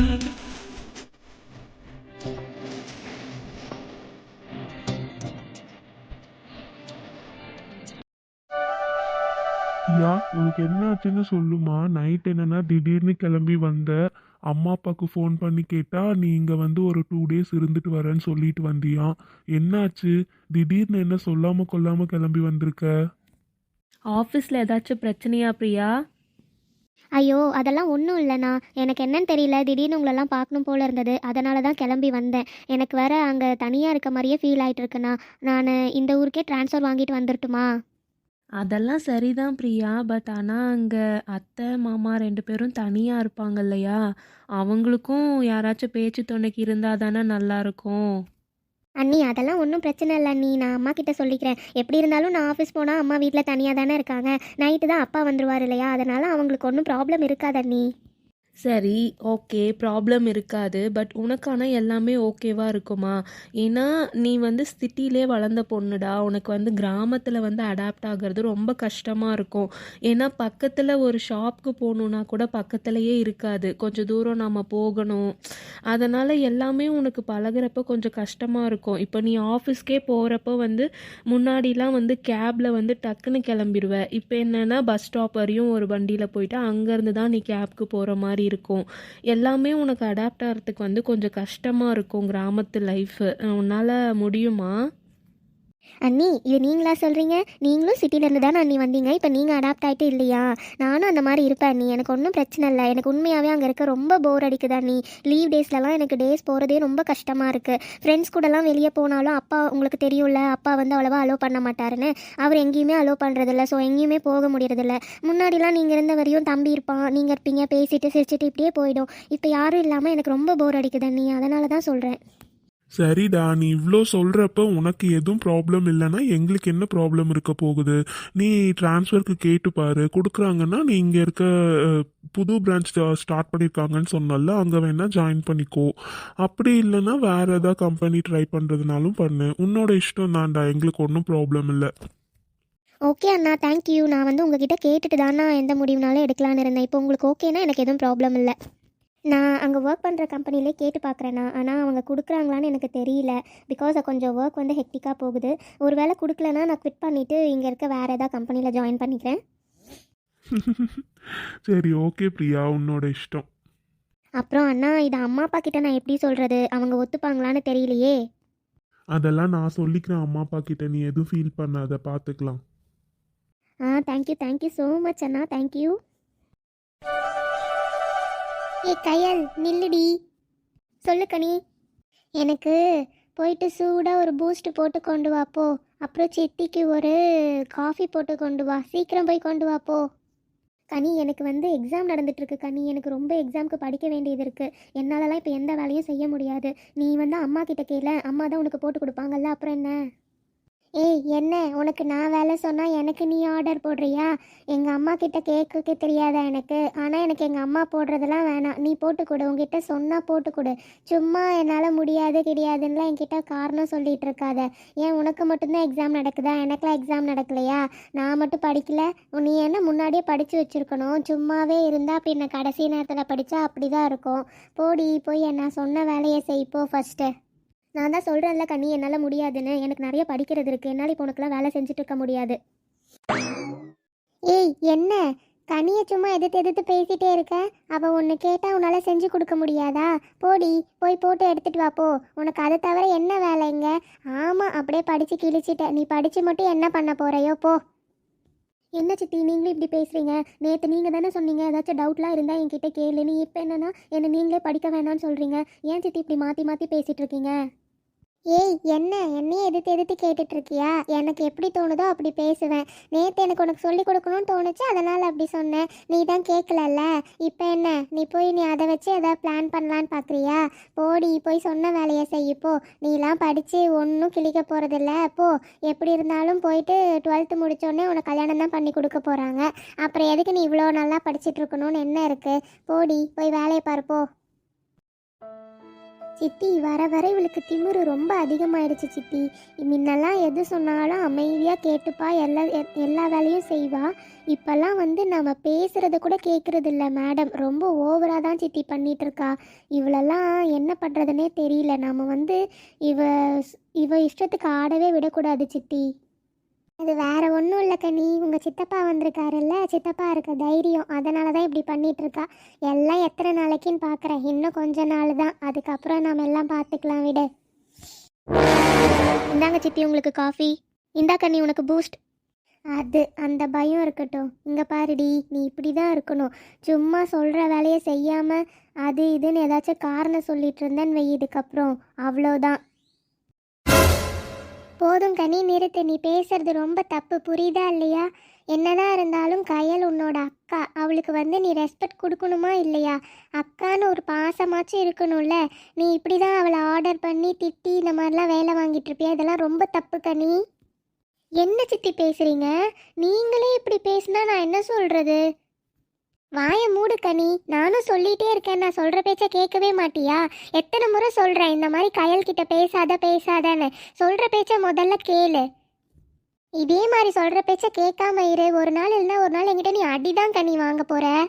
கண்ணன் யா உனக்கு என்ன ஆச்சுன்னு சொல்லுமா? நைட் என்னன்னா திடீர்னு கிளம்பி வந்த அம்மா அப்பாவுக்கு ஃபோன் பண்ணி கேட்டா நீ இங்க வந்து ஒரு டூ டேஸ் இருந்துட்டு வரேன்னு சொல்லிட்டு வந்தியாம் என்னாச்சு? திடீர்னு என்ன சொல்லாம கொள்ளாம கிளம்பி வந்திருக்க? ஆஃபீஸில் ஏதாச்சும் பிரச்சனையா பிரியா? ஐயோ அதெல்லாம் ஒன்றும் இல்லைண்ணா. எனக்கு என்னன்னு தெரியல. திடீர்னு உங்களெல்லாம் பார்க்கணும் போல இருந்தது. அதனால தான் கிளம்பி வந்தேன். எனக்கு வேற அங்கே தனியாக இருக்க மாதிரியே ஃபீல் ஆகிட்டு இருக்குண்ணா. நான் இந்த ஊருக்கே ட்ரான்ஸ்ஃபர் வாங்கிட்டு வந்துடட்டுமா அதெல்லாம் சரிதான் பிரியா. பட் ஆனால் அங்கே அத்தை மாமா ரெண்டு பேரும் தனியாக இருப்பாங்க இல்லையா? அவங்களுக்கும் யாராச்சும் பேச்சு துணைக்கு இருந்தால் தானே நல்லாயிருக்கும் அண்ணி அதெல்லாம் ஒன்றும் பிரச்சனை இல்லை அண்ணி. நான் அம்மா கிட்ட சொல்லிக்கிறேன். எப்படி இருந்தாலும் நான் ஆஃபீஸ் போனால் அம்மா வீட்டில் தனியாக தானே இருக்காங்க. நைட்டு தான் அப்பா வந்துருவார் இல்லையா? அதனால் அவங்களுக்கு ஒன்றும் ப்ராப்ளம் இருக்காது அண்ணி. சரி ஓகே ப்ராப்ளம் இருக்காது பட் உனக்கான எல்லாமே ஓகேவாக இருக்குமா? ஏன்னா நீ வந்து சிட்டிலே வளர்ந்த பொண்ணுடா உனக்கு வந்து கிராமத்தில் வந்து அடாப்ட் ஆகிறது ரொம்ப கஷ்டமாக இருக்கும். ஏன்னா பக்கத்தில் ஒரு ஷாப்க்கு போகணுன்னா கூட பக்கத்துலேயே இருக்காது. கொஞ்சம் தூரம் நம்ம போகணும். அதனால் எல்லாமே உனக்கு பழகிறப்ப கொஞ்சம் கஷ்டமாக இருக்கும். இப்போ நீ ஆஃபீஸ்க்கே போகிறப்ப வந்து முன்னாடிலாம் வந்து கேபில் வந்து டக்குன்னு கிளம்பிடுவேன் இப்போ என்னென்னா பஸ் ஸ்டாப் வரையும் ஒரு வண்டியில் போயிட்டு அங்கேருந்து தான் நீ கேப்க்கு போகிற மாதிரி இருக்கும். எல்லாமே உனக்கு அடாப்ட் ஆகிறதுக்கு வந்து கொஞ்சம் கஷ்டமாக இருக்கும் கிராமத்து லைஃபு உன்னால் முடியுமா? அண்ணி இது நீங்களா சொல்கிறீங்க நீங்களும் சிட்டிலேருந்து தானே அண்ணி வந்தீங்க? இப்போ நீங்கள் அடாப்ட் ஆகிட்டு இல்லையா? நானும் அந்த மாதிரி இருப்பேன் அண்ணி. எனக்கு ஒன்றும் பிரச்சனை இல்லை. எனக்கு உண்மையாகவே அங்கே இருக்க ரொம்ப போர் அடிக்குது அண்ணி. லீவ் டேஸ்லலாம் எனக்கு டேஸ் போகிறதே ரொம்ப கஷ்டமாக இருக்குது ஃப்ரெண்ட்ஸ் கூடலாம் வெளியே போனாலும் அப்பா உங்களுக்கு தெரியும்ல அப்பா வந்து அவ்வளோவா அலோவ் பண்ண மாட்டாருன்னு. அவர் எங்கேயுமே அலோவ் பண்ணுறதில்ல ஸோ எங்கேயுமே போக முடியறதில்ல. முன்னாடிலாம் நீங்கள் இருந்த வரையும் தம்பி இருப்பான். நீங்கள் இருப்பீங்க பேசிட்டு சிரிச்சிட்டு இப்படியே போயிடும். இப்போ யாரும் இல்லாமல் எனக்கு ரொம்ப போர் அடிக்குது அண்ணி. அதனால தான் சொல்கிறேன் சரிடா நீ இவ்வளோ சொல்கிறப்ப உனக்கு எதுவும் ப்ராப்ளம் இல்லைன்னா எங்களுக்கு என்ன ப்ராப்ளம் இருக்க போகுது? நீ டிரான்ஸ்ஃபருக்கு கேட்டு பாரு. கொடுக்குறாங்கன்னா நீ இங்கே இருக்க புது பிரான்ச் ஸ்டார்ட் பண்ணியிருக்காங்கன்னு சொன்னால அங்கே வேணால் ஜாயின் பண்ணிக்கோ. அப்படி இல்லைன்னா வேறு எதாவது கம்பெனி ட்ரை பண்ணுறதுனாலும் பண்ணு. உன்னோட இஷ்டம் தான்டா எங்களுக்கு ஒன்றும் ப்ராப்ளம் இல்லை. ஓகே அண்ணா தேங்க்யூ நான் வந்து உங்ககிட்ட கேட்டுட்டு தானே எந்த முடிவுனாலும் எடுக்கலான்னு இருந்தேன். இப்போ உங்களுக்கு ஓகேனா எனக்கு எதுவும் ப்ராப்ளம் இல்லை. நான் அங்கே ஒர்க் பண்ணுற கம்பெனிலே கேட்டு பார்க்குறேண்ணா ஆனால் அவங்க கொடுக்குறாங்களான்னு எனக்கு தெரியல. பிகாஸ் கொஞ்சம் ஒர்க் வந்து ஹெக்டிக்காக போகுது. ஒருவேளை கொடுக்கலனா நான் குவிட் பண்ணிவிட்டு இங்கே இருக்க வேறு ஏதாவது கம்பெனியில் ஜாயின் பண்ணிக்கிறேன். சரி ஓகே பிரியா. உன்னோட இஷ்டம். அப்புறம் அண்ணா இதை அம்மா அப்பா கிட்ட நான் எப்படி சொல்கிறது அவங்க ஒத்துப்பாங்களான்னு தெரியலையே. அதெல்லாம் நான் சொல்லிக்கிறேன். அம்மா அப்பா கிட்ட நீ எதுவும் ஃபீல் பண்ணாத. பார்த்துக்கலாம். ஆ thank you thank you so much Anna. Thank you ஏ கையல் நில்லுடி. சொல்லு கனி. எனக்கு போயிட்டு சூடாக ஒரு பூஸ்ட் போட்டு கொண்டு வா போ. அப்புறம் சித்திக்கு ஒரு காஃபி போட்டு கொண்டு வா. சீக்கிரம் போய் கொண்டு வா போ. கனி எனக்கு வந்து எக்ஸாம் நடந்துகிட்ருக்கு கனி. எனக்கு ரொம்ப எக்ஸாம்க்கு படிக்க வேண்டியது இருக்குது என்னாலலாம் இப்போ எந்த வேலையும் செய்ய முடியாது. நீ வந்து அம்மா கிட்ட கேள. அம்மா தான் உனக்கு போட்டு கொடுப்பாங்கல்ல அப்புறம் என்ன? ஏய் என்ன? உனக்கு நான் வேலை சொன்னால் எனக்கு நீ ஆர்டர் போடுறியா? எங்கள் அம்மா கிட்ட கேட்க தெரியாதா எனக்கு? ஆனால் எனக்கு எங்கள் அம்மா போடுறதெல்லாம் வேணாம். நீ போட்டு கொடு. உங்ககிட்ட சொன்னால் போட்டு கொடு. சும்மா என்னால் முடியாது கிடையாதுன்னுலாம் என்கிட்ட காரணம் சொல்லிட்டு இருக்காத. ஏன்? உனக்கு மட்டும்தான் எக்ஸாம் நடக்குதா? எனக்குலாம் எக்ஸாம் நடக்கலையா? நான் மட்டும் படிக்கல. நீ என்ன முன்னாடியே படித்து வச்சுருக்கணும். சும்மாவே இருந்தால் பின்ன கடைசி நேரத்தில் படித்தா அப்படி தான் இருக்கும். போடி போய் நான் சொன்ன வேலையை செய்ப்போ ஃபஸ்ட்டு நான் தான் சொல்கிறேன்ல கண்ணி என்னால் முடியாதுன்னு. எனக்கு நிறைய படிக்கிறது இருக்குது என்னால் இப்போ உனக்குலாம் வேலை செஞ்சுட்டு இருக்க முடியாது. ஏய் என்ன? கனியை சும்மா எதிர்த்து எதிர்த்து பேசிட்டே இருக்க? அவள் ஒன்று கேட்டால் உன்னால் செஞ்சு கொடுக்க முடியாதா? போடி போய் போட்டு எடுத்துட்டு வா போ. உனக்கு அதை தவிர என்ன வேலைங்க ஆமாம் அப்படியே படித்து கிழிச்சிட்ட நீ படித்து மட்டும் என்ன பண்ண போறையோ போ. என்ன சித்தி நீங்களும் இப்படி பேசுகிறீங்க நேற்று நீங்கள் தானே சொன்னீங்க ஏதாச்சும் டவுட்லாம் இருந்தால் என்கிட்ட கேளுன்னு இப்போ என்னன்னா என்னை நீங்களே படிக்க வேணாம்னு சொல்கிறீங்க ஏன் சித்தி இப்படி மாற்றி மாற்றி பேசிகிட்டு இருக்கீங்க? ஏய் என்ன? என்னையே எதிர்த்து எதிர்த்து கேட்டுட்டு இருக்கியா எனக்கு எப்படி தோணுதோ அப்படி பேசுவேன். நேற்று எனக்கு உனக்கு சொல்லி கொடுக்கணும்னு தோணுச்சு அதனால் அப்படி சொன்னேன். நீ தான் கேட்கலல்ல இப்போ என்ன? நீ போய் நீ அதை வச்சு எதாவது பிளான் பண்ணலான்னு பார்க்குறியா போடி போய் சொன்ன வேலையை செய் போ. நீலாம் படித்து ஒன்றும் கிழிக்க போகிறதில்ல போ. எப்படி இருந்தாலும் போயிட்டு டுவெல்த்து முடித்தோடனே உனக்கு கல்யாணம் தான் பண்ணி கொடுக்க போகிறாங்க அப்புறம் எதுக்கு நீ இவ்வளோ நல்லா படிச்சுட்டு இருக்கணும்னு என்ன இருக்குது போடி போய் வேலையை பார்ப்போ சித்தி வர வர இவளுக்கு திமிரு ரொம்ப அதிகமாயிடுச்சு சித்தி. முன்னெல்லாம் எது சொன்னாலும் அமைதியாக கேட்டுப்பா எல்லா எல்லா வேலையும் செய்வா. இப்போல்லாம் வந்து நம்ம பேசுகிறத கூட கேட்குறது இல்லை மேடம் ரொம்ப ஓவராக தான் சித்தி பண்ணிட்டு இருக்கா இவளெல்லாம் என்ன பண்ணுறதுனே தெரியல. நம்ம வந்து இவ இவ இஷ்டத்துக்கு ஆடவே விடக்கூடாது சித்தி. அது வேற ஒன்றும் இல்லை கனி. உங்கள் சித்தப்பா வந்திருக்காருல்ல? சித்தப்பா இருக்க தைரியம். அதனால தான் இப்படி பண்ணிட்டு இருக்கா எல்லாம் எத்தனை நாளைக்குன்னு பார்க்குறேன் இன்னும் கொஞ்ச நாள் தான். அதுக்கப்புறம் நாம் எல்லாம் பார்த்துக்கலாம் விடு. இந்தாங்க சித்தி உங்களுக்கு காஃபி இந்தா கண்ணி உனக்கு பூஸ்ட் அது அந்த பயம் இருக்கட்டும். இங்கே பாருடி நீ இப்படி தான் இருக்கணும். சும்மா சொல்கிற வேலையை செய்யாமல் அது இதுன்னு ஏதாச்சும் காரணம் சொல்லிட்டு இருந்தேன்னு வை இதுக்கப்புறம். அவ்வளோதான் போதும் கனி நிறுத்து நீ பேசுறது ரொம்ப தப்பு. புரியுதா இல்லையா? என்னதான் இருந்தாலும் கயல் உன்னோட அக்கா. அவளுக்கு வந்து நீ ரெஸ்பெக்ட் கொடுக்கணுமா இல்லையா? அக்கான்னு ஒரு பாசமாச்சும் இருக்கணும்ல. நீ இப்படி தான் அவளை ஆர்டர் பண்ணி திட்டி இந்த மாதிரிலாம் வேலை வாங்கிட்டு இருப்பியா? இதெல்லாம் ரொம்ப தப்பு கனி. என்ன சித்தி பேசுறீங்க? நீங்களே இப்படி பேசுனா நான் என்ன சொல்றது? வாயை மூடு கனி. நானும் சொல்லிட்டே இருக்கேன். நான் சொல்ற பேச்ச கேட்கவே மாட்டியா? எத்தனை முறை சொல்றேன்? இந்த மாதிரி கயல் கிட்ட பேசாத பேசாதன்னு. சொல்ற பேச்ச முதல்ல கேளு. இதே மாதிரி சொல்ற பேச்ச கேட்காம இரு. ஒரு நாள் இல்லைன்னா ஒரு நாள் என்கிட்ட நீ அடிதான் கனி வாங்க போற.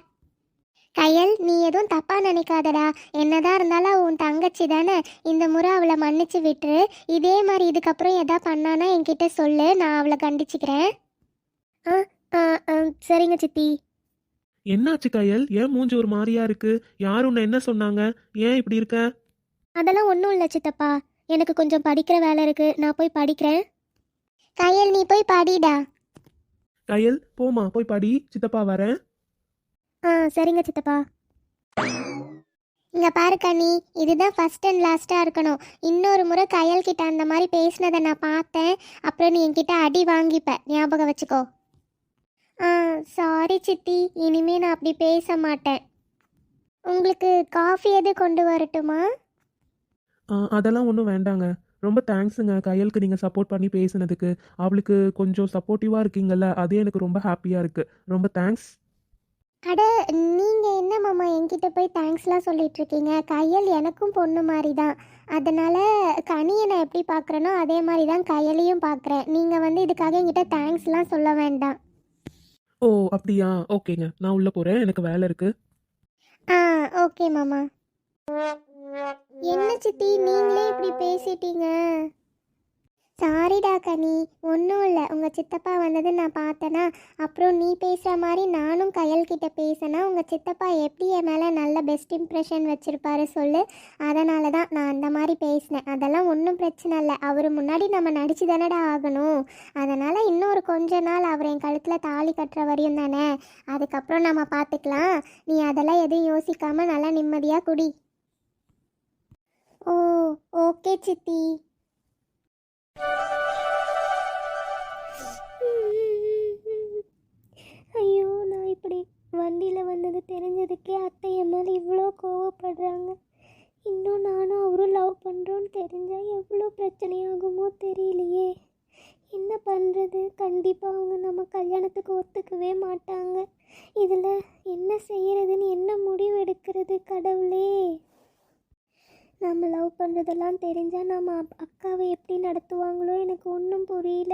கயல் நீ எதுவும் தப்பா நினைக்காதடா. என்னதான் இருந்தாலும் உன் தங்கச்சி தானே இந்த முறை அவளை மன்னிச்சு விட்டுரு. இதே மாதிரி இதுக்கப்புறம் எதா பண்ணானா என்கிட்ட சொல்லு. நான் அவளை கண்டிச்சுக்கிறேன். ஆ ஆ, ஆ, சரிங்க சித்தி. என்னாச்சு கயல்? ஏன் மூஞ்சி ஒரு மாதிரியா இருக்கு? யார் உன்னை என்ன சொன்னாங்க? ஏன் இப்படி இருக்க? அதெல்லாம் ஒன்றும் இல்லை சித்தப்பா. எனக்கு கொஞ்சம் படிக்கிற வேலை இருக்கு. நான் போய் படிக்கிறேன். கயல் நீ போய் படிடா. கயல் போமா போய் படி. சித்தப்பா வரேன் ஆ சரிங்க சித்தப்பா. இங்க பாரு கண்ணி இதுதான் ஃபர்ஸ்ட் அண்ட் லாஸ்டா இருக்கணும். இன்னொரு முறை கயல் கிட்ட அந்த மாதிரி பேசினதை நான் பார்த்தேன். அப்புறம் நீ என்கிட்ட அடி வாங்கிப்ப. ஞாபகம் வச்சுக்கோ. சாரி சித்தி. இனிமே நான் அப்படி பேச மாட்டேன் உங்களுக்கு காஃபி எது கொண்டு வரட்டுமா? ஆ, அதெல்லாம் ஒன்றும் வேண்டாங்க. ரொம்ப தேங்க்ஸுங்க கயலுக்கு நீங்கள் சப்போர்ட் பண்ணி பேசுனதுக்கு. அவளுக்கு கொஞ்சம் சப்போர்ட்டிவாக இருக்கீங்கல்ல அதே எனக்கு ரொம்ப ஹாப்பியாக இருக்கு. ரொம்ப தேங்க்ஸ் அட நீங்க என்ன மாமா என்கிட்ட போய் தேங்க்ஸ்லாம் சொல்லிட்டு இருக்கீங்க கையல் எனக்கும் பொண்ணு மாதிரி தான் அதனால கனியை நான் எப்படி பார்க்குறேனோ அதே மாதிரி தான் கையலையும் பார்க்குறேன். நீங்கள் வந்து இதுக்காக என்கிட்ட தேங்க்ஸ்லாம் சொல்ல வேண்டாம். ஓ அப்படியா? ஓகேங்க. நான் உள்ளே போகிறேன் எனக்கு வேலை இருக்கு. ஆ ஓகே மாமா. என்ன சித்தி? நீங்களே இப்படி பேசிட்டீங்க. சாரிடா கனி ஒன்றும் இல்லை. உங்கள் சித்தப்பா வந்தது நான் பார்த்தேனா அப்புறம் நீ பேசுகிற மாதிரி நானும் கையல்கிட்ட பேசினா உங்கள் சித்தப்பா எப்படி என் மேலே நல்ல பெஸ்ட் இம்ப்ரெஷன் வச்சுருப்பாரு சொல்லு. அதனால தான் நான் அந்த மாதிரி பேசினேன். அதெல்லாம் ஒன்றும் பிரச்சனை இல்லை. அவர் முன்னாடி நம்ம நடிச்சு தானடா ஆகணும். அதனால் இன்னொரு கொஞ்ச நாள் அவர் என் கழுத்தில் தாலி கட்டுற வரையும் தானே. அதுக்கப்புறம் நம்ம பார்த்துக்கலாம் நீ அதெல்லாம் எதுவும் யோசிக்காமல் நல்லா நிம்மதியாக குடி. ஓ ஓகே சித்தி. ஐயோ நான் இப்படி வண்டியில் வந்தது தெரிஞ்சதுக்கே அத்தை என் மேலே இவ்வளோ கோவப்படுறாங்க. இன்னும் நானும் அவரும் லவ் பண்ணுறோன்னு தெரிஞ்சால் எவ்வளோ பிரச்சனையாகுமோ தெரியலையே. என்ன பண்ணுறது கண்டிப்பாக அவங்க நம்ம கல்யாணத்துக்கு ஒத்துக்கவே மாட்டாங்க. இதில் என்ன செய்கிறதுன்னு என்ன முடிவு எடுக்கிறது கடவுளே. நம்ம லவ் பண்ணுறதெல்லாம் தெரிஞ்சால் நம்ம அப்- அக்காவை எப்படி நடத்துவாங்களோ எனக்கு ஒன்றும் புரியல.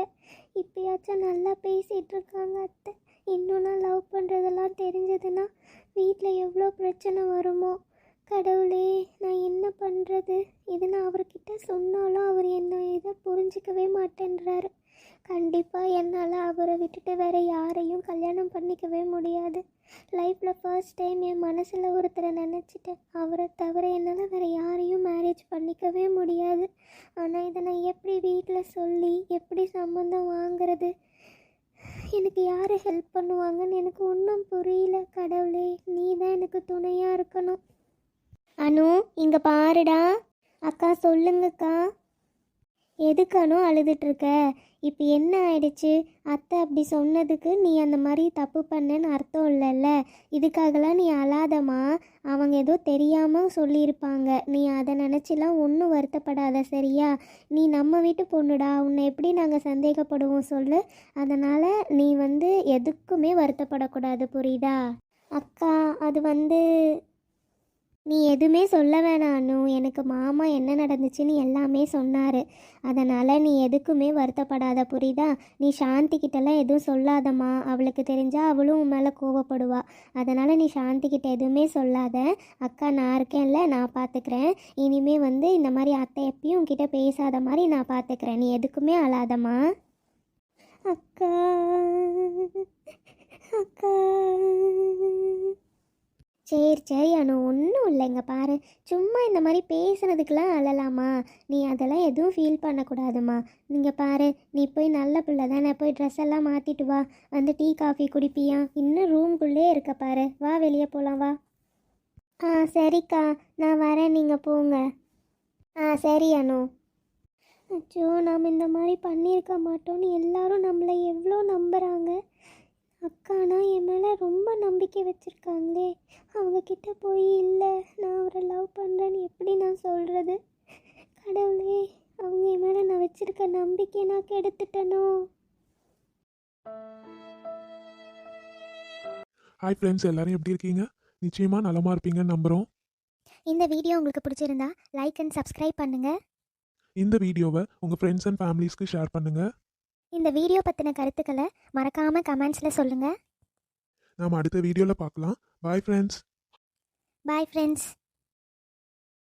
இப்பயாச்சும் நல்லா பேசிகிட்டு இருக்காங்க அத்தை. இன்னும் நான் லவ் பண்ணுறதெல்லாம் தெரிஞ்சதுன்னா வீட்டில் எவ்வளோ பிரச்சனை வருமோ. கடவுளே நான் என்ன பண்ணுறது இது நான் அவர்கிட்ட சொன்னாலும் அவர் என்ன இதை புரிஞ்சிக்கவே மாட்டேன்றாரு. கண்டிப்பாக என்னால் அவரை விட்டுட்டு வேற யாரையும் கல்யாணம் பண்ணிக்கவே முடியாது. லைஃப்பில் ஃபர்ஸ்ட் டைம் என் மனசில் ஒருத்தரை நினச்சிட்டேன். அவரை தவிர என்னால் வேற யாரையும் மேரேஜ் பண்ணிக்கவே முடியாது. ஆனால் இதை நான் எப்படி வீட்டில் சொல்லி எப்படி சம்மந்தம் வாங்குறது? எனக்கு யார் ஹெல்ப் பண்ணுவாங்கன்னு எனக்கு ஒன்றும் புரியல. கடவுளே நீ தான் எனக்கு துணையாக இருக்கணும். அனு இங்கே பாருடா. அக்கா சொல்லுங்கக்கா. எதுக்கானோ அனு அழுதுட்டு இருக்க? இப்போ என்ன ஆயிடுச்சு? அத்தை அப்படி சொன்னதுக்கு நீ அந்த மாதிரி தப்பு பண்ணன்னு அர்த்தம் இல்லைல்ல. இதுக்காகலாம் நீ அழாதம்மா. அவங்க ஏதோ தெரியாமல் சொல்லியிருப்பாங்க. நீ அதை நினச்சிலாம் ஒன்றும் வருத்தப்படாத சரியா? நீ நம்ம வீட்டு பொண்ணுடா. உன்னை எப்படி நாங்கள் சந்தேகப்படுவோம் சொல்லு. அதனால் நீ வந்து எதுக்குமே வருத்தப்படக்கூடாது புரியுதா? அக்கா அது வந்து நீ எதுவுமே சொல்ல வேணாம் எனக்கு மாமா என்ன நடந்துச்சுன்னு எல்லாமே சொன்னார். அதனால் நீ எதுக்குமே வருத்தப்படாத புரியுதா? நீ சாந்தி கிட்டலாம் எதுவும் சொல்லாதம்மா. அவளுக்கு தெரிஞ்சால் அவளும் உன் மேலே கோவப்படுவா. அதனால் நீ சாந்தி கிட்ட எதுவுமே சொல்லாத. அக்கா நான் இருக்கேன்ல நான் பார்த்துக்கிறேன் இனிமே வந்து இந்த மாதிரி அத்தை எப்பயும் உன்கிட்ட பேசாத மாதிரி நான் பார்த்துக்கிறேன் நீ எதுக்குமே அழாதம்மா. அக்கா. அக்கா. சரி சரி அனு ஒன்றும் இல்லைங்க பாரு. சும்மா இந்த மாதிரி பேசுனதுக்கெலாம் அழலாமா? நீ அதெல்லாம் எதுவும் ஃபீல் பண்ணக்கூடாதுமா. நீங்கள் பாரு. நீ போய் நல்ல பிள்ளை தானே. போய் ட்ரெஸ் எல்லாம் மாற்றிட்டு வா. வந்து டீ காஃபி குடிப்பியா? இன்னும் ரூம்குள்ளே இருக்க பாரு. வா வெளியே போகலாம் வா. ஆ சரிக்கா. நான் வரேன். நீங்கள் போங்க. ஆ சரி அனு. அச்சோ நாம் இந்த மாதிரி பண்ணியிருக்க மாட்டோம்னு எல்லாரும் நம்மளை எவ்வளோ நம்புகிறாங்க அக்கானா என் மேலே ரொம்ப நம்பிக்கை வச்சுருக்காங்களே. அவங்க கிட்ட போய் இல்லை நான் அவரை லவ் பண்ணுறேன்னு எப்படி நான் சொல்கிறது கடவுளே அவங்க என் மேலே நான் வச்சுருக்க நம்பிக்கை நான் கெடுத்துட்டனோ? ஹாய் ஃப்ரெண்ட்ஸ் எல்லாரும் எப்படி இருக்கீங்க? நிச்சயமாக நலமாக இருப்பீங்கன்னு நம்புகிறோம் இந்த வீடியோ உங்களுக்கு பிடிச்சிருந்தா லைக் அண்ட் சப்ஸ்கிரைப் பண்ணுங்கள் இந்த வீடியோவை உங்கள் ஃப்ரெண்ட்ஸ் அண்ட் ஃபேமிலிஸ்க்கு ஷேர் பண்ணுங்கள் இந்த வீடியோ பற்றின கருத்துக்களை மறக்காமல் கமெண்ட்ஸில் சொல்லுங்கள் நாம் அடுத்த வீடியோவில் பார்க்கலாம் பாய் ஃப்ரெண்ட்ஸ் பாய் ஃப்ரெண்ட்ஸ்